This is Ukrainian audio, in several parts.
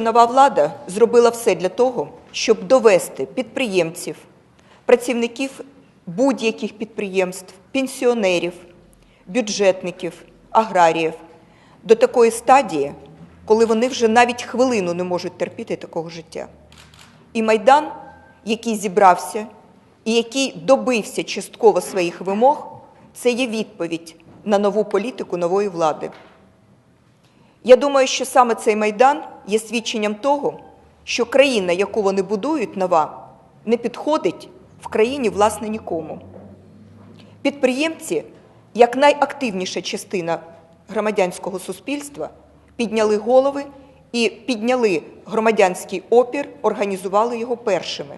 Нова влада зробила все для того, щоб довести підприємців, працівників будь-яких підприємств, пенсіонерів, бюджетників, аграріїв до такої стадії, коли вони вже навіть хвилину не можуть терпіти такого життя. І Майдан, який зібрався і який добився частково своїх вимог, це є відповідь на нову політику нової влади. Я думаю, що саме цей майдан є свідченням того, що країна, яку вони будують нова, не підходить в країні власне нікому. Підприємці, як найактивніша частина громадянського суспільства, підняли голови і підняли громадянський опір, організували його першими.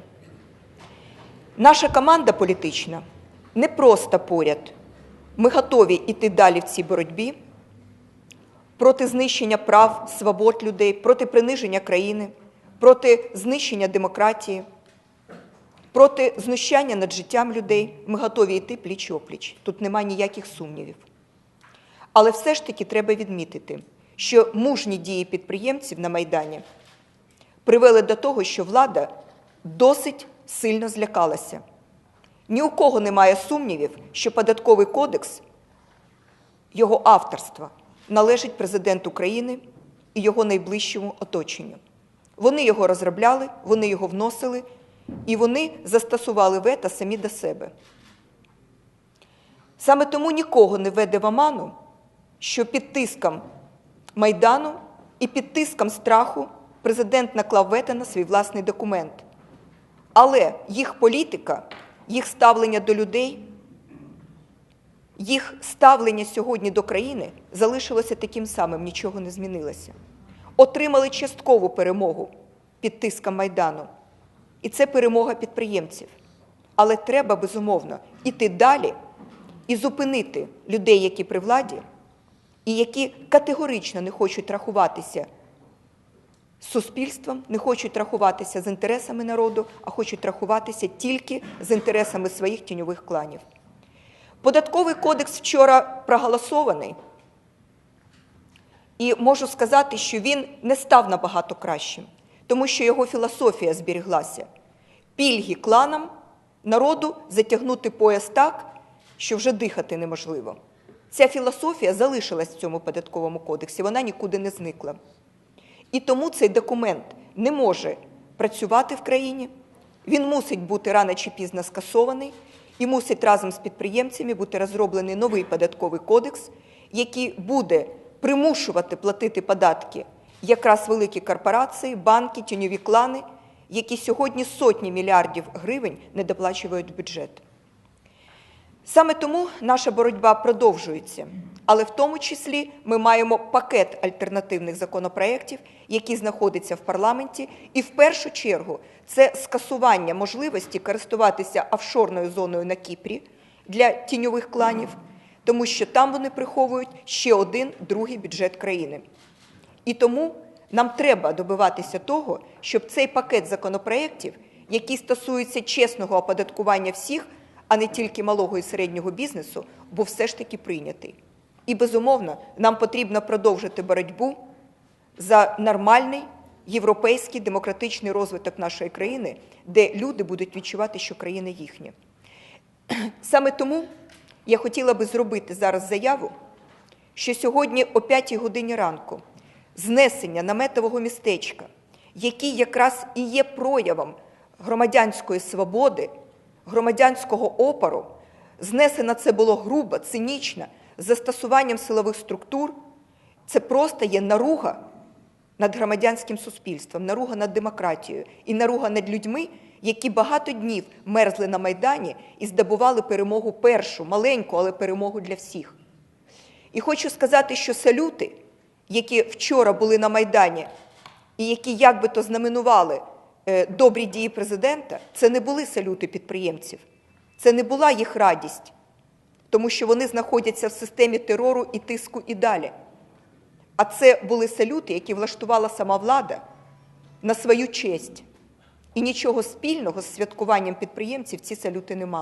Наша команда політична не просто поряд. Ми готові йти далі в цій боротьбі проти знищення прав, свобод людей, проти приниження країни, проти знищення демократії, проти знущання над життям людей. Ми готові йти пліч опліч. Тут немає ніяких сумнівів. Але все ж таки треба відмітити, що мужні дії підприємців на Майдані привели до того, що влада досить сильно злякалася. Ні у кого немає сумнівів, що податковий кодекс його авторства належить президенту України і його найближчому оточенню. Вони його розробляли, вони його вносили, і вони застосували вето самі до себе. Саме тому нікого не веде в оману, що під тиском Майдану і під тиском страху президент наклав вето на свій власний документ. Але їх політика, їх ставлення до людей, їх ставлення сьогодні до країни залишилося таким самим, нічого не змінилося. Отримали часткову перемогу під тиском Майдану. І це перемога підприємців. Але треба, безумовно, іти далі і зупинити людей, які при владі, і які категорично не хочуть рахуватися з суспільством, не хочуть рахуватися з інтересами народу, а хочуть рахуватися тільки з інтересами своїх тіньових кланів. Податковий кодекс вчора проголосований, і можу сказати, що він не став набагато кращим, тому що його філософія зберіглася. Пільги кланам народу затягнути пояс так, що вже дихати неможливо. Ця філософія залишилась в цьому податковому кодексі, вона нікуди не зникла. І тому цей документ не може працювати в країні, він мусить бути рано чи пізно скасований і мусить разом з підприємцями бути розроблений новий податковий кодекс, який буде примушувати платити податки якраз великі корпорації, банки, тіньові клани, які сьогодні сотні мільярдів гривень не доплачують бюджет. Саме тому наша боротьба продовжується, але в тому числі ми маємо пакет альтернативних законопроєктів, які знаходяться в парламенті, і в першу чергу це скасування можливості користуватися офшорною зоною на Кіпрі для тіньових кланів, тому що там вони приховують ще один другий бюджет країни. І тому нам треба добиватися того, щоб цей пакет законопроєктів, який стосується чесного оподаткування всіх, а не тільки малого і середнього бізнесу, був все ж таки прийнятий. І безумовно, нам потрібно продовжити боротьбу за нормальний європейський демократичний розвиток нашої країни, де люди будуть відчувати, що країна їхня. Саме тому я хотіла би зробити зараз заяву, що сьогодні о 5 годині ранку знесення наметового містечка, який якраз і є проявом громадянської свободи, громадянського опору, знесено це було грубо, цинічно, з застосуванням силових структур, це просто є наруга над громадянським суспільством, наруга над демократією і наруга над людьми, які багато днів мерзли на Майдані і здобували перемогу першу, маленьку, але перемогу для всіх. І хочу сказати, що салюти, які вчора були на Майдані, і які як би то знаменували е, добрі дії президента, це не були салюти підприємців, це не була їх радість, тому що вони знаходяться в системі терору і тиску і далі. А це були салюти, які влаштувала сама влада на свою честь. І нічого спільного з святкуванням підприємців ці салюти не мали.